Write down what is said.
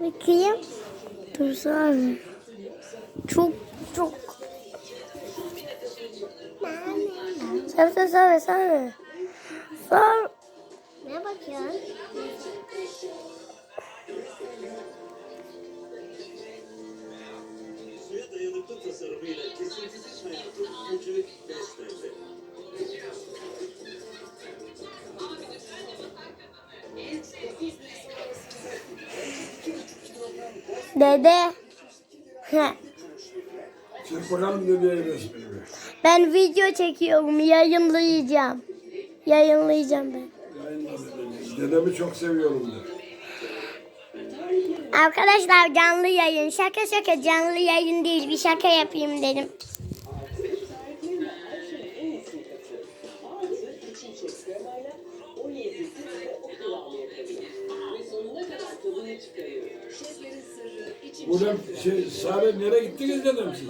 Bakayım. Dur abi. Çok çok. Sar sar sar sar. Sar. Ne bakıyorsun? Tasarımıyla kesintisiz hayatın Dede. Ben video çekiyorum. Yayınlayacağım. Yayınlayacağım ben. Dedemi çok seviyorum de. Arkadaşlar canlı yayın. Şaka şaka canlı yayın değil. Bir şaka yapayım dedim. Buradan şey, Sare nereye gittiniz dedem siz?